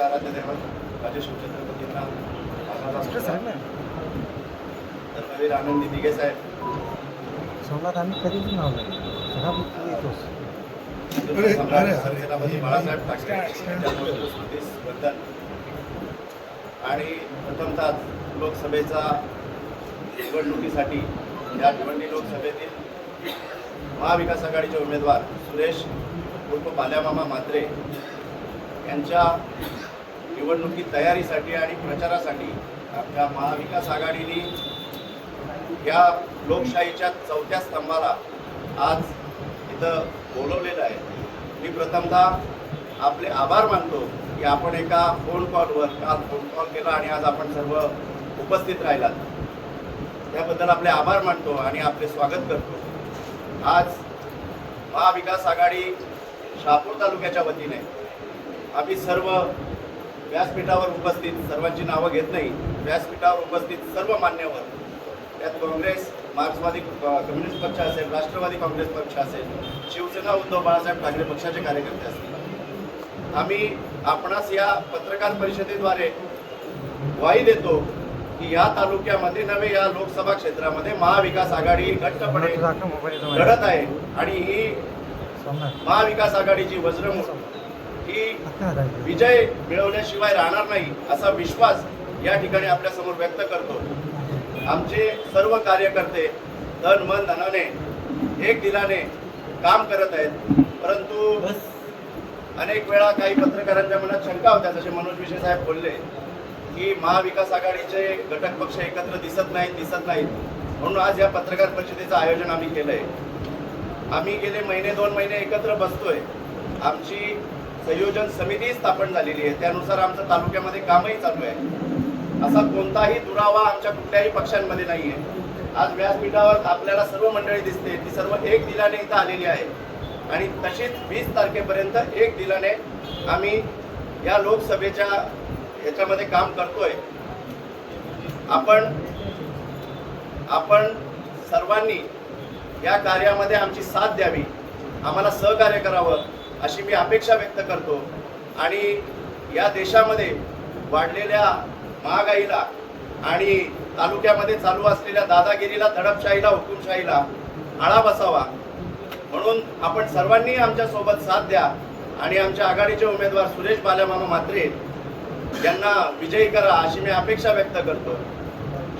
आराध्य दैवत शिवछत्रपतींना. धर्मवीर आनंदी दिघे साहेब. सोमनाथ आम्ही कधीच अरे. छत्रपती बाळासाहेब ठाकरे वंदन आणि प्रथमतः लोकसभेचा निवडणुकीसाठी या भिवंडी लोकसभेतील महाविकास आघाडीचे उमेदवार सुरेश उर्फ बाल्यामामा म्हात्रे यांच्या निवडणुकी तयारीसाठी आणि प्रचारासाठी आपल्या महाविकास आघाडीने या लोकशाहीच्या चौथ्या स्तंभाला आज इथं बोलवलेलं आहे. मी प्रथमदा आपले आभार मानतो की आपण एका फोन कॉलवर काल फोन कॉल केला आणि आज आपण सर्व उपस्थित राहिलात. त्याबद्दल आपले आभार मानतो आणि आपले स्वागत करतो. आज महाविकास आघाडी शहापूर तालुक्याच्या वतीने आम्ही सर्व व्यासपीठावर उपस्थित सर्वांची नावं घेत नाही व्यासपीठावर उपस्थित सर्व मान्यवर त्यात काँग्रेस मार्क्सवादी कम्युनिस्ट पक्ष असेल राष्ट्रवादी काँग्रेस पक्ष असेल शिवसेना उद्धव बाळासाहेब ठाकरे पक्षाचे कार्यकर्ते असतील. आम्ही आपणास या पत्रकार परिषदेद्वारे ग्वाही देतो की या तालुक्यामध्ये नव्हे या लोकसभा क्षेत्रामध्ये महाविकास आघाडी घट्टपणे लढत आहे. आणि ही महाविकास आघाडीची वज्रमूठ ही. विजय मिळवल्याशिवाय राहणार नाही असा विश्वास या ठिकाणी आपल्यासमोर व्यक्त करतो. आमचे सर्व कार्यकर्ते तन मन धनाने एक दिलाने काम करत आहेत. परंतु अनेक वेळा काही पत्रकारांच्या मनात शंका होत्या जसे मनोज विशे साहेब बोलले की महाविकास आघाडीचे घटक पक्ष एकत्र दिसत नाहीत दिसत नाहीत. म्हणून आज या पत्रकार परिषदेचं आयोजन आम्ही केलंय. आम्ही गेले महिने दोन महिने एकत्र बसतोय. आमची संयोजन समिती स्थापन झालेली आहे. त्यानुसार आमचं तालुक्यामध्ये कामही चालू आहे. असा कोणताही दुरावा आमच्या कुठल्याही पक्षांमध्ये नाही आहे. आज व्यासपीठावर आपल्याला सर्व मंडळी दिसते. ती सर्व एक दिलाने इथं आलेली आहे. आणि तशीच वीस तारखेपर्यंत एक दिलाने आम्ही या लोकसभेच्या ह्याच्यामध्ये काम करतोय. आपण आपण सर्वांनी या कार्यामध्ये आमची साथ द्यावी. आम्हाला सहकार्य करावं. अशी मी अपेक्षा व्यक्त करतो. आणि या देशामध्ये वाढलेल्या महागाईला आणि तालुक्यामध्ये चालू असलेल्या दादागिरीला दडपशाहीला हुकुमशाहीला आळा बसावा. म्हणून आपण सर्वांनी आमच्यासोबत साथ द्या. आणि आमच्या आघाडीचे उमेदवार सुरेश बाल्यामामा म्हात्रे यांना विजयी करा अशी मी अपेक्षा व्यक्त करतो.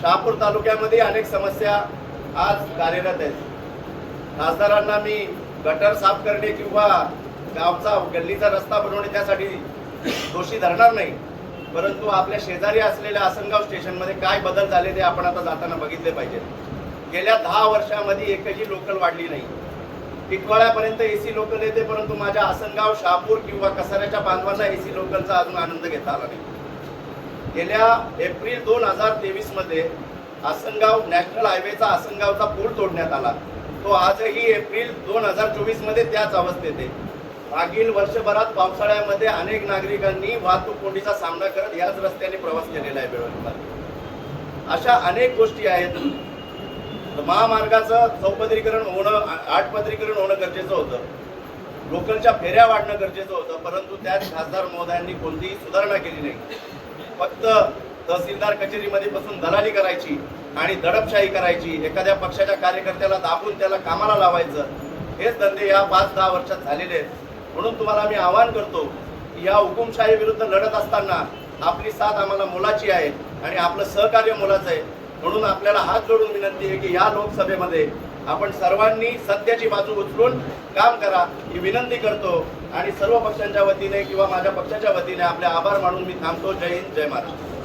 शहापूर तालुक्यामध्ये अनेक समस्या आज कार्यरत आहेत. खासदारांना मी गटर साफ करणे किंवा गावचा गल्लीचा रस्ता बनवणे त्यासाठी दोषी धरणार नाही. परंतु आपल्या शेजारी असलेल्या आसनगाव स्टेशनमध्ये काय बदल झाले ते आपण आता जाताना बघितले पाहिजेत गेल्या दहा वर्षामध्ये एकही लोकल वाढली नाही. टिटवाळ्यापर्यंत सी लोकल येते परंतु माझ्या आसनगाव शहापूर किंवा कसाऱ्याच्या बांधवांना सी लोकलचा अजून आनंद घेता आला नाही. गेल्या एप्रिल दोन हजार तेवीसमध्ये आसनगाव नॅशनल हायवेचा आसनगावचा पूल तोडण्यात आला. तो आजही एप्रिल दोन हजार चोवीसमध्ये त्याच अवस्थेत आहे. मागील वर्षभरात पावसाळ्यामध्ये अनेक नागरिकांनी वाहतूक कोंडीचा सामना करत याच रस्त्याने प्रवास केलेला आहे बेळगावला अशा अनेक गोष्टी आहेत. महामार्गाचं चौपदरीकरण होणं आठपदरीकरण होणं गरजेचं होतं. लोकलच्या फेऱ्या वाढणं गरजेचं होतं परंतु त्यात खासदार महोदयांनी कोणतीही सुधारणा केली नाही. फक्त तहसीलदार कचेरीमध्ये बसून दलाली करायची आणि दडपशाही करायची एखाद्या पक्षाच्या कार्यकर्त्याला दाबून त्याला कामाला लावायचं हेच धंदे या पाच दहा वर्षात झालेले आहेत. म्हणून तुम्हाला मी आवाहन करतो की या हुकुमशाही विरुद्ध लढत असताना आपली साथ आम्हाला मोलाची आहे आणि आपलं सहकार्य मोलाचं आहे. म्हणून आपल्याला हात जोडून विनंती आहे की या लोकसभेमध्ये आपण सर्वांनी सत्याची बाजू उचलून काम करा ही विनंती करतो आणि सर्व पक्षांच्या वतीने किंवा माझ्या पक्षाच्या वतीने आपले आभार मानून मी थांबतो. जय हिंद जय महाराष्ट्र.